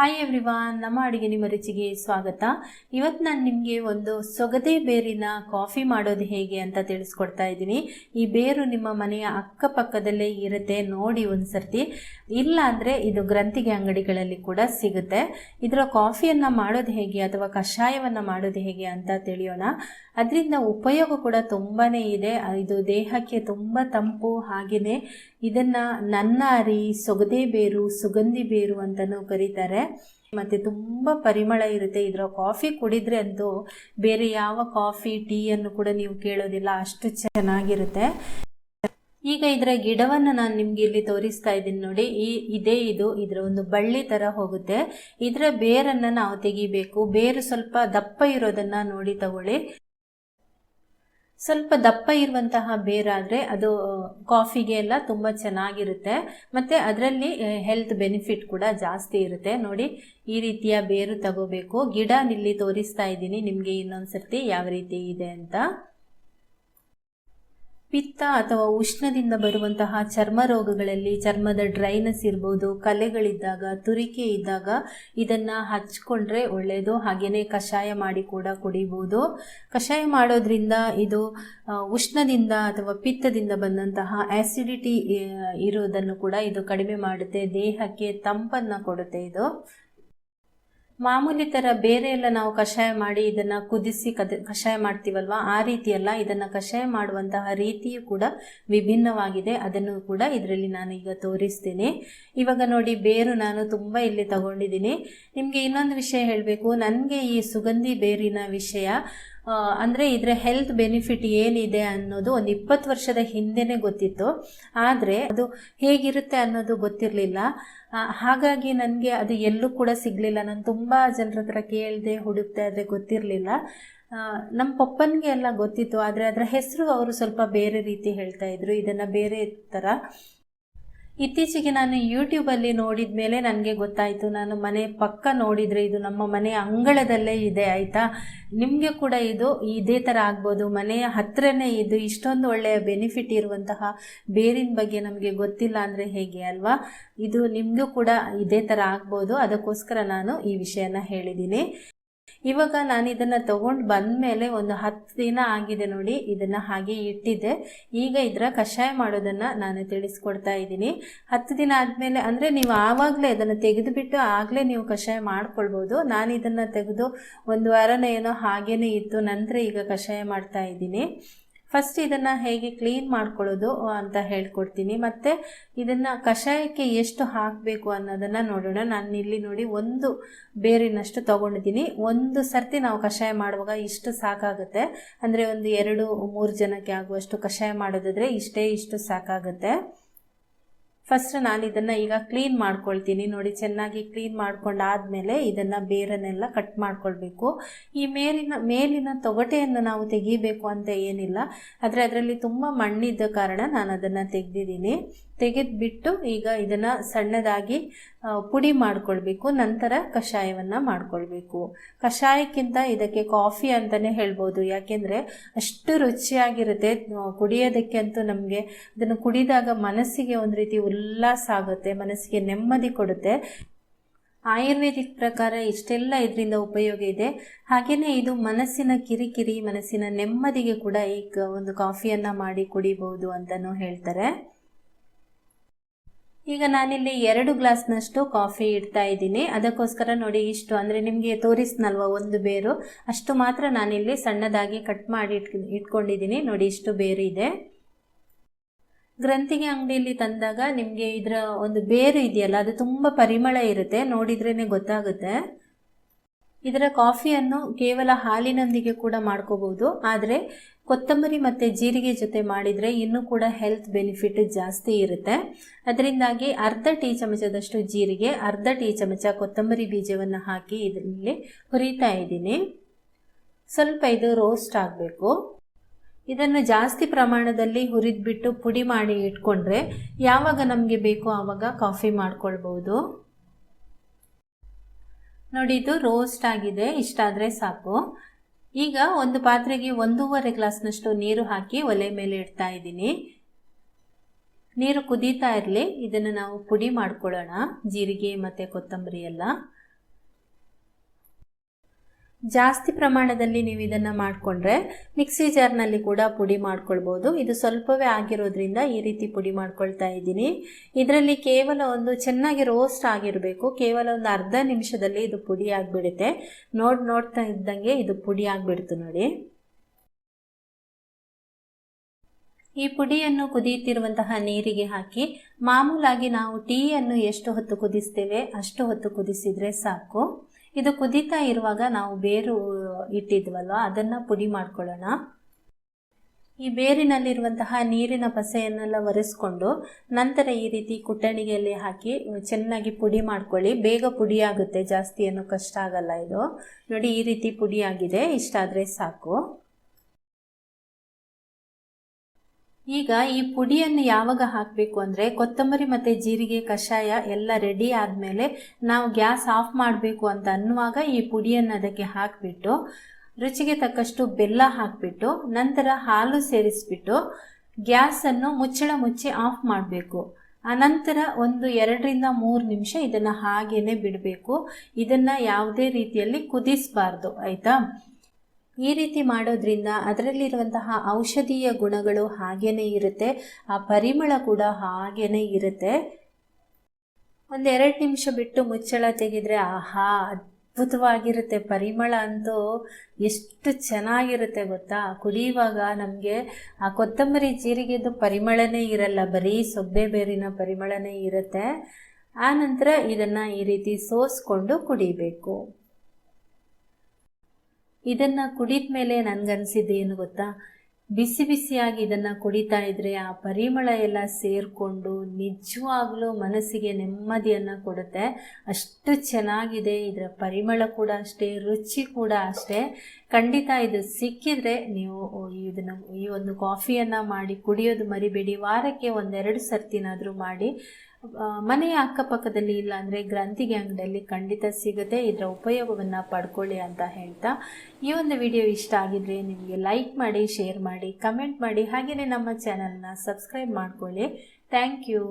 Hi everyone ನಮ್ಮ ಅಡುಗೆ ನಿಮ್ಮ ರುಚಿಗೆ ಸ್ವಾಗತ. ಇವತ್ತು ನಾನು ನಿಮಗೆ ಒಂದು ಸೊಗದೆ ಬೇರಿನ ಕಾಫಿ ಮಾಡೋದು ಹೇಗೆ ಅಂತ ತಿಳಿಸ್ಕೊಡ್ತಾ ಇದ್ದೀನಿ. ಈ ಬೇರು ನಿಮ್ಮ ಮನೆಯ ಅಕ್ಕಪಕ್ಕದಲ್ಲೇ ಇರುತ್ತೆ, ನೋಡಿ ಒಂದು ಸರ್ತಿ ಇಲ್ಲ ಅಂದರೆ ಇದು ಗ್ರಂಥಿಗೆ ಅಂಗಡಿಗಳಲ್ಲಿ ಕೂಡ ಸಿಗುತ್ತೆ. ಇದರ ಕಾಫಿಯನ್ನು ಮಾಡೋದು ಹೇಗೆ ಅಥವಾ ಕಷಾಯವನ್ನು ಮಾಡೋದು ಹೇಗೆ ಅಂತ ತಿಳಿಯೋಣ. ಅದರಿಂದ ಉಪಯೋಗ ಕೂಡ ತುಂಬಾ ಇದೆ. ಇದು ದೇಹಕ್ಕೆ ತುಂಬ ತಂಪು ಹಾಗೆಯೇ ಇದನ್ನು ನನ್ನಾರಿ ಸೊಗದೆ ಬೇರು ಸುಗಂಧಿ ಬೇರು ಅಂತಲೂ ಕರೀತಾರೆ. ಮತ್ತೆ ತುಂಬಾ ಪರಿಮಳ ಇರುತ್ತೆ. ಇದರ ಕಾಫಿ ಕುಡಿದ್ರೆ ಅಂತೂ ಬೇರೆ ಯಾವ ಕಾಫಿ ಟೀ ಅನ್ನು ಕೂಡ ನೀವು ಕೇಳೋದಿಲ್ಲ. ಅಷ್ಟು ಚೆನ್ನಾಗಿರುತ್ತೆ. ಈಗ ಇದರ ಗಿಡವನ್ನು ನಾನು ನಿಮ್ಗೆ ಇಲ್ಲಿ ತೋರಿಸ್ತಾ ಇದ್ದೀನಿ ನೋಡಿ. ಈ, ಇದೇ ಇದು. ಇದರ ಒಂದು ಬಳ್ಳಿ ತರ ಹೋಗುತ್ತೆ. ಇದರ ಬೇರನ್ನು ನಾವು ತೆಗಿಬೇಕು. ಬೇರು ಸ್ವಲ್ಪ ದಪ್ಪ ಇರೋದನ್ನ ನೋಡಿ ತಗೊಳ್ಳಿ. ಸ್ವಲ್ಪ ದಪ್ಪ ಇರುವಂತಹ ಬೇರಾದರೆ ಅದು ಕಾಫಿಗೆ ಎಲ್ಲ ತುಂಬ ಚೆನ್ನಾಗಿರುತ್ತೆ. ಮತ್ತು ಅದರಲ್ಲಿ ಹೆಲ್ತ್ ಬೆನಿಫಿಟ್ ಕೂಡ ಜಾಸ್ತಿ ಇರುತ್ತೆ. ನೋಡಿ, ಈ ರೀತಿಯ ಬೇರು ತಗೋಬೇಕು. ಗಿಡ ಇಲ್ಲಿ ತೋರಿಸ್ತಾ ಇದ್ದೀನಿ. ನಿಮಗೆ ಇನ್ನೊಂದು ಸರ್ತಿ ಯಾವ ರೀತಿ ಇದೆ ಅಂತ. ಪಿತ್ತ ಅಥವಾ ಉಷ್ಣದಿಂದ ಬರುವಂತಹ ಚರ್ಮ ರೋಗಗಳಲ್ಲಿ ಚರ್ಮದ ಡ್ರೈನೆಸ್ ಇರ್ಬೋದು, ಕಲೆಗಳಿದ್ದಾಗ, ತುರಿಕೆ ಇದ್ದಾಗ ಇದನ್ನು ಹಚ್ಕೊಂಡ್ರೆ ಒಳ್ಳೆಯದು ಹಾಗೆಯೇ ಕಷಾಯ ಮಾಡಿ ಕೂಡ ಕುಡಿಬೋದು. ಕಷಾಯ ಮಾಡೋದ್ರಿಂದ ಇದು ಉಷ್ಣದಿಂದ ಅಥವಾ ಪಿತ್ತದಿಂದ ಬಂದಂತಹ ಆ್ಯಸಿಡಿಟಿ ಇರೋದನ್ನು ಕೂಡ ಇದು ಕಡಿಮೆ ಮಾಡುತ್ತೆ. ದೇಹಕ್ಕೆ ತಂಪನ್ನು ಕೊಡುತ್ತೆ ಇದು. ಮಾಮೂಲಿ ಥರ ಬೇರೆ ಎಲ್ಲ ನಾವು ಕಷಾಯ ಮಾಡಿ ಇದನ್ನು ಕುದಿಸಿ ಕದ, ಕಷಾಯ ಮಾಡ್ತೀವಲ್ವಾ? ಆ ರೀತಿಯಲ್ಲ ಇದನ್ನು ಕಷಾಯ ಮಾಡುವಂತಹ ರೀತಿಯು ಕೂಡ ವಿಭಿನ್ನವಾಗಿದೆ. ಅದನ್ನು ಕೂಡ ಇದರಲ್ಲಿ ನಾನು ಈಗ ತೋರಿಸ್ತೀನಿ. ಇವಾಗ ನೋಡಿ, ಬೇರು ನಾನು ತುಂಬ ಇಲ್ಲಿ ತಗೊಂಡಿದ್ದೀನಿ. ನಿಮಗೆ ಇನ್ನೊಂದು ವಿಷಯ ಹೇಳಬೇಕು. ನನಗೆ ಈ ಸುಗಂಧಿ ಬೇರಿನ ವಿಷಯ ಅಂದರೆ ಇದರ ಹೆಲ್ತ್ ಬೆನಿಫಿಟ್ ಏನಿದೆ ಅನ್ನೋದು ಒಂದು ಇಪ್ಪತ್ತು ವರ್ಷದ ಹಿಂದೆನೇ ಗೊತ್ತಿತ್ತು. ಆದರೆ ಅದು ಹೇಗಿರುತ್ತೆ ಅನ್ನೋದು ಗೊತ್ತಿರಲಿಲ್ಲ. ಹಾಗಾಗಿ ನನಗೆ ಅದು ಎಲ್ಲೂ ಕೂಡ ಸಿಗಲಿಲ್ಲ. ನಾನು ತುಂಬ ಜನರ ಹತ್ರ ಕೇಳಿದೆ ಹುಡುಕ್ತೆ ಆದರೆ ಗೊತ್ತಿರಲಿಲ್ಲ. ನಮ್ಮ ಪಪ್ಪನಿಗೆ ಎಲ್ಲ ಗೊತ್ತಿತ್ತು. ಆದರೆ ಅದರ ಹೆಸರು ಅವರು ಸ್ವಲ್ಪ ಬೇರೆ ರೀತಿ ಹೇಳ್ತಾ ಇದ್ರು. ಇದನ್ನು ಬೇರೆ ಥರ ಇತ್ತೀಚೆಗೆ ನಾನು ಯೂಟ್ಯೂಬಲ್ಲಿ ನೋಡಿದ ಮೇಲೆ ನನಗೆ ಗೊತ್ತಾಯಿತು. ನಾನು ಮನೆ ಪಕ್ಕ ನೋಡಿದರೆ ಇದು ನಮ್ಮ ಮನೆ ಅಂಗಳದಲ್ಲೇ ಇದೆ, ಆಯಿತಾ? ನಿಮಗೆ ಕೂಡ ಇದು ಇದೇ ಥರ ಆಗ್ಬೋದು. ಮನೆಯ ಹತ್ತಿರನೇ ಇದು ಇಷ್ಟೊಂದು ಒಳ್ಳೆಯ ಬೆನಿಫಿಟ್ ಇರುವಂತಹ ಬೇರಿನ ಬಗ್ಗೆ ನಮಗೆ ಗೊತ್ತಿಲ್ಲ ಅಂದರೆ ಹೇಗೆ, ಅಲ್ವಾ? ಇದು ನಿಮಗೂ ಕೂಡ ಇದೇ ಥರ ಆಗ್ಬೋದು. ಅದಕ್ಕೋಸ್ಕರ ನಾನು ಈ ವಿಷಯನ ಹೇಳಿದ್ದೀನಿ. ಇವಾಗ ನಾನು ಇದನ್ನು ತಗೊಂಡು ಬಂದ ಮೇಲೆ ಒಂದು ಹತ್ತು ದಿನ ಆಗಿದೆ ನೋಡಿ, ಇದನ್ನು ಹಾಗೆ ಇಟ್ಟಿದ್ದೆ. ಈಗ ಇದರ ಕಷಾಯ ಮಾಡೋದನ್ನು ನಾನು ತಿಳಿಸ್ಕೊಡ್ತಾ ಇದ್ದೀನಿ. ಹತ್ತು ದಿನ ಆದಮೇಲೆ ಅಂದರೆ ನೀವು ಆವಾಗಲೇ ಅದನ್ನು ತೆಗೆದುಬಿಟ್ಟು ಆಗಲೇ ನೀವು ಕಷಾಯ ಮಾಡ್ಕೊಳ್ಬೋದು. ನಾನು ಇದನ್ನು ತೆಗೆದು ಒಂದು ವಾರನ ಏನೋ ಹಾಗೇ ಇತ್ತು ನಂತರ ಈಗ ಕಷಾಯ ಮಾಡ್ತಾ ಇದ್ದೀನಿ. ಫಸ್ಟ್ ಇದನ್ನು ಹೇಗೆ ಕ್ಲೀನ್ ಮಾಡ್ಕೊಳ್ಳೋದು ಅಂತ ಹೇಳ್ಕೊಡ್ತೀನಿ. ಮತ್ತು ಇದನ್ನು ಕಷಾಯಕ್ಕೆ ಎಷ್ಟು ಹಾಕಬೇಕು ಅನ್ನೋದನ್ನು ನೋಡೋಣ. ನಾನು ಇಲ್ಲಿ ನೋಡಿ ಒಂದು ಬೇರಿನಷ್ಟು ತೊಗೊಂಡಿದ್ದೀನಿ. ಒಂದು ಸರ್ತಿ ನಾವು ಕಷಾಯ ಮಾಡುವಾಗ ಇಷ್ಟು ಸಾಕಾಗುತ್ತೆ. ಅಂದರೆ ಒಂದು ಎರಡು ಮೂರು ಜನಕ್ಕೆ ಆಗುವಷ್ಟು ಕಷಾಯ ಮಾಡೋದಾದರೆ ಇಷ್ಟೇ ಇಷ್ಟು ಸಾಕಾಗುತ್ತೆ. ಫಸ್ಟ್ ನಾನು ಇದನ್ನು ಈಗ ಕ್ಲೀನ್ ಮಾಡ್ಕೊಳ್ತೀನಿ. ನೋಡಿ, ಚೆನ್ನಾಗಿ ಕ್ಲೀನ್ ಮಾಡ್ಕೊಂಡಾದಮೇಲೆ ಇದನ್ನು ಬೇರನ್ನೆಲ್ಲ ಕಟ್ ಮಾಡ್ಕೊಳ್ಬೇಕು. ಈ ಮೇಲಿನ ಮೇಲಿನ ತೊಗಟೆಯನ್ನು ನಾವು ತೆಗಿಬೇಕು ಅಂತ ಏನಿಲ್ಲ. ಆದರೆ ಅದರಲ್ಲಿ ತುಂಬ ಮಣ್ಣಿದ್ದ ಕಾರಣ ನಾನು ಅದನ್ನು ತೆಗೆದಿದ್ದೀನಿ. ತೆಗೆದುಬಿಟ್ಟು ಈಗ ಇದನ್ನು ಸಣ್ಣದಾಗಿ ಪುಡಿ ಮಾಡ್ಕೊಳ್ಬೇಕು. ನಂತರ ಕಷಾಯವನ್ನು ಮಾಡ್ಕೊಳ್ಬೇಕು. ಕಷಾಯಕ್ಕಿಂತ ಇದಕ್ಕೆ ಕಾಫಿ ಅಂತಲೇ ಹೇಳ್ಬೋದು. ಯಾಕೆಂದರೆ ಅಷ್ಟು ರುಚಿಯಾಗಿರುತ್ತೆ. ಕುಡಿಯೋದಕ್ಕೆ ಅಂತೂ ನಮಗೆ ಅದನ್ನು ಕುಡಿದಾಗ ಮನಸ್ಸಿಗೆ ಒಂದು ರೀತಿ ಉಲ್ಲಾಸ ಆಗುತ್ತೆ, ಮನಸ್ಸಿಗೆ ನೆಮ್ಮದಿ ಕೊಡುತ್ತೆ. ಆಯುರ್ವೇದಿಕ್ ಪ್ರಕಾರ ಇಷ್ಟೆಲ್ಲ ಇದರಿಂದ ಉಪಯೋಗ ಇದೆ. ಹಾಗೆಯೇ ಇದು ಮನಸ್ಸಿನ ಕಿರಿಕಿರಿ, ಮನಸ್ಸಿನ ನೆಮ್ಮದಿಗೆ ಕೂಡ ಈ ಒಂದು ಕಾಫಿಯನ್ನು ಮಾಡಿ ಕುಡಿಬಹುದು ಅಂತಲೂ ಹೇಳ್ತಾರೆ. ಈಗ ನಾನಿಲ್ಲಿ ಎರಡು ಗ್ಲಾಸ್ನಷ್ಟು ಕಾಫಿ ಇಡ್ತಾ ಇದ್ದೀನಿ. ಅದಕ್ಕೋಸ್ಕರ ನೋಡಿ ಇಷ್ಟು, ಅಂದರೆ ನಿಮಗೆ ತೋರಿಸ್ನಲ್ವ ಒಂದು ಬೇರು? ಅಷ್ಟು ಮಾತ್ರ ನಾನಿಲ್ಲಿ ಸಣ್ಣದಾಗಿ ಕಟ್ ಮಾಡಿ ಇಟ್ ಇಟ್ಕೊಂಡಿದ್ದೀನಿ. ನೋಡಿ ಇಷ್ಟು ಬೇರು ಇದೆ. ಗ್ರಂಥಿಗೆ ಅಂಗಡಿಯಲ್ಲಿ ತಂದಾಗ ನಿಮಗೆ ಇದರ ಒಂದು ಬೇರು ಇದೆಯಲ್ಲ, ಅದು ತುಂಬ ಪರಿಮಳ ಇರುತ್ತೆ. ನೋಡಿದ್ರೇ ಗೊತ್ತಾಗುತ್ತೆ. ಇದರ ಕಾಫಿಯನ್ನು ಕೇವಲ ಹಾಲಿನೊಂದಿಗೆ ಕೂಡ ಮಾಡ್ಕೋಬಹುದು. ಆದರೆ ಕೊತ್ತಂಬರಿ ಮತ್ತು ಜೀರಿಗೆ ಜೊತೆ ಮಾಡಿದರೆ ಇನ್ನೂ ಕೂಡ ಹೆಲ್ತ್ ಬೆನಿಫಿಟ್ ಜಾಸ್ತಿ ಇರುತ್ತೆ. ಅದರಿಂದಾಗಿ ಅರ್ಧ ಟೀ ಚಮಚದಷ್ಟು ಜೀರಿಗೆ, ಅರ್ಧ ಟೀ ಚಮಚ ಕೊತ್ತಂಬರಿ ಬೀಜವನ್ನು ಹಾಕಿ ಇದರಲ್ಲಿ ಹುರಿತಾ ಇದ್ದೀನಿ. ಸ್ವಲ್ಪ ಇದು ರೋಸ್ಟ್ ಆಗಬೇಕು. ಇದನ್ನು ಜಾಸ್ತಿ ಪ್ರಮಾಣದಲ್ಲಿ ಹುರಿದ್ಬಿಟ್ಟು ಪುಡಿ ಮಾಡಿ ಇಟ್ಕೊಂಡ್ರೆ ಯಾವಾಗ ನಮಗೆ ಬೇಕೋ ಆವಾಗ ಕಾಫಿ ಮಾಡ್ಕೊಳ್ಬೋದು. ನೋಡಿ, ಇದು ರೋಸ್ಟ್ ಆಗಿದೆ. ಇಷ್ಟಾದರೆ ಸಾಕು. ಈಗ ಒಂದು ಪಾತ್ರೆಗೆ ಒಂದೂವರೆ ಗ್ಲಾಸ್ನಷ್ಟು ನೀರು ಹಾಕಿ ಒಲೆ ಮೇಲೆ ಇಡ್ತಾ ಇದ್ದೀನಿ. ನೀರು ಕುದೀತಾ ಇರಲಿ. ಇದನ್ನು ನಾವು ಪುಡಿ ಮಾಡ್ಕೊಳ್ಳೋಣ. ಜೀರಿಗೆ ಮತ್ತು ಕೊತ್ತಂಬರಿ ಎಲ್ಲ. ಜಾಸ್ತಿ ಪ್ರಮಾಣದಲ್ಲಿ ನೀವು ಇದನ್ನು ಮಾಡಿಕೊಂಡ್ರೆ ಮಿಕ್ಸಿ ಜಾರ್ನಲ್ಲಿ ಕೂಡ ಪುಡಿ ಮಾಡ್ಕೊಳ್ಬೋದು. ಇದು ಸ್ವಲ್ಪವೇ ಆಗಿರೋದ್ರಿಂದ ಈ ರೀತಿ ಪುಡಿ ಮಾಡ್ಕೊಳ್ತಾ ಇದ್ದೀನಿ. ಇದರಲ್ಲಿ ಕೇವಲ ಒಂದು ಚೆನ್ನಾಗಿ ರೋಸ್ಟ್ ಆಗಿರಬೇಕು. ಕೇವಲ ಒಂದು ಅರ್ಧ ನಿಮಿಷದಲ್ಲಿ ಇದು ಪುಡಿ ಆಗಿಬಿಡುತ್ತೆ. ನೋಡಿ ನೋಡ್ತಾ ಇದ್ದಂಗೆ ಇದು ಪುಡಿ ಆಗಿಬಿಡ್ತು ನೋಡಿ. ಈ ಪುಡಿಯನ್ನು ಕುದಿಯುತ್ತಿರುವಂತಹ ನೀರಿಗೆ ಹಾಕಿ ಮಾಮೂಲಾಗಿ ನಾವು ಟೀಯನ್ನು ಎಷ್ಟು ಹೊತ್ತು ಕುದಿಸ್ತೇವೆ ಅಷ್ಟು ಹೊತ್ತು ಕುದಿಸಿದರೆ ಸಾಕು. ಇದು ಕುದೀತಾ ಇರುವಾಗ ನಾವು ಬೇರು ಇಟ್ಟಿದ್ವಲ್ವ? ಅದನ್ನು ಪುಡಿ ಮಾಡ್ಕೊಳ್ಳೋಣ. ಈ ಬೇರಿನಲ್ಲಿರುವಂತಹ ನೀರಿನ ಪಸೆಯನ್ನೆಲ್ಲ ಒರೆಸ್ಕೊಂಡು ನಂತರ ಈ ರೀತಿ ಕುಟ್ಟಣಿಗೆಯಲ್ಲಿ ಹಾಕಿ ಚೆನ್ನಾಗಿ ಪುಡಿ ಮಾಡ್ಕೊಳ್ಳಿ. ಬೇಗ ಪುಡಿ ಆಗುತ್ತೆ. ಜಾಸ್ತಿ ಏನು ಕಷ್ಟ ಆಗಲ್ಲ ಇದು. ನೋಡಿ, ಈ ರೀತಿ ಪುಡಿ ಆಗಿದೆ. ಇಷ್ಟಾದರೆ ಸಾಕು. ಈಗ ಈ ಪುಡಿಯನ್ನು ಯಾವಾಗ ಹಾಕಬೇಕು ಅಂದರೆ ಕೊತ್ತಂಬರಿ ಮತ್ತು ಜೀರಿಗೆ ಕಷಾಯ ಎಲ್ಲ ರೆಡಿ ಆದಮೇಲೆ ನಾವು ಗ್ಯಾಸ್ ಆಫ್ ಮಾಡಬೇಕು ಅಂತ ಅನ್ನುವಾಗ ಈ ಪುಡಿಯನ್ನು ಅದಕ್ಕೆ ಹಾಕಿಬಿಟ್ಟು ರುಚಿಗೆ ತಕ್ಕಷ್ಟು ಬೆಲ್ಲ ಹಾಕಿಬಿಟ್ಟು ನಂತರ ಹಾಲು ಸೇರಿಸ್ಬಿಟ್ಟು ಗ್ಯಾಸನ್ನು ಮುಚ್ಚಳ ಮುಚ್ಚಿ ಆಫ್ ಮಾಡಬೇಕು. ಅನಂತರ ಒಂದು ಎರಡರಿಂದ ಮೂರು ನಿಮಿಷ ಇದನ್ನು ಹಾಗೇನೆ ಬಿಡಬೇಕು. ಇದನ್ನು ಯಾವುದೇ ರೀತಿಯಲ್ಲಿ ಕುದಿಸಬಾರ್ದು, ಆಯಿತಾ? ಈ ರೀತಿ ಮಾಡೋದ್ರಿಂದ ಅದರಲ್ಲಿರುವಂತಹ ಔಷಧೀಯ ಗುಣಗಳು ಹಾಗೇನೇ ಇರುತ್ತೆ, ಆ ಪರಿಮಳ ಕೂಡ ಹಾಗೇನೇ ಇರುತ್ತೆ. ಒಂದೆರಡು ನಿಮಿಷ ಬಿಟ್ಟು ಮುಚ್ಚಳ ತೆಗೆದ್ರೆ ಆಹಾ, ಅದ್ಭುತವಾಗಿರುತ್ತೆ. ಪರಿಮಳ ಅಂತೂ ಎಷ್ಟು ಚೆನ್ನಾಗಿರುತ್ತೆ ಗೊತ್ತಾ? ಕುಡಿಯುವಾಗ ನಮಗೆ ಆ ಕೊತ್ತಂಬರಿ ಜೀರಿಗೆದು ಪರಿಮಳನೇ ಇರಲ್ಲ, ಬರೀ ಸೊಬ್ಬೆ ಬೇರಿನ ಪರಿಮಳನೇ ಇರುತ್ತೆ. ಆ ನಂತರ ಇದನ್ನು ಈ ರೀತಿ ಸೋಸ್ಕೊಂಡು ಕುಡಿಬೇಕು. ಇದನ್ನು ಕುಡಿದ ಮೇಲೆ ನನಗನ್ಸಿದ್ದು ಗೊತ್ತಾ? ಬಿಸಿ ಬಿಸಿಯಾಗಿ ಇದನ್ನು ಕುಡಿತಾ ಇದ್ರೆ ಆ ಪರಿಮಳ ಎಲ್ಲ ಸೇರಿಕೊಂಡು ನಿಜವಾಗ್ಲೂ ಮನಸ್ಸಿಗೆ ನೆಮ್ಮದಿಯನ್ನು ಕೊಡುತ್ತೆ. ಅಷ್ಟು ಚೆನ್ನಾಗಿದೆ ಇದರ ಪರಿಮಳ ಕೂಡ ಅಷ್ಟೇ, ರುಚಿ ಕೂಡ ಅಷ್ಟೇ. ಖಂಡಿತ ಇದು ಸಿಕ್ಕಿದ್ರೆ ನೀವು ಇದನ್ನು ಈ ಒಂದು ಕಾಫಿಯನ್ನು ಮಾಡಿ ಕುಡಿಯೋದು ಮರಿಬೇಡಿ. ವಾರಕ್ಕೆ ಒಂದೆರಡು ಸರ್ತಿನಾದರೂ ಮಾಡಿ ಮನೆಯ ಅಕ್ಕಪಕ್ಕದಲ್ಲಿ ಇಲ್ಲ ಅಂದರೆ ಗ್ರಂಥಿಗೆ ಅಂಗಡಿಯಲ್ಲಿ ಖಂಡಿತ ಸಿಗುತ್ತೆ. ಇದರ ಉಪಯೋಗವನ್ನು ಪಡ್ಕೊಳ್ಳಿ ಅಂತ ಹೇಳ್ತಾ ಈ ಒಂದು ವಿಡಿಯೋ ಇಷ್ಟ ಆಗಿದ್ರೆ ನಿಮಗೆ ಲೈಕ್ ಮಾಡಿ, ಶೇರ್ ಮಾಡಿ, ಕಮೆಂಟ್ ಮಾಡಿ. ಹಾಗೆಯೇ ನಮ್ಮ ಚಾನಲ್ನ ಸಬ್ಸ್ಕ್ರೈಬ್ ಮಾಡಿಕೊಳ್ಳಿ. Thank you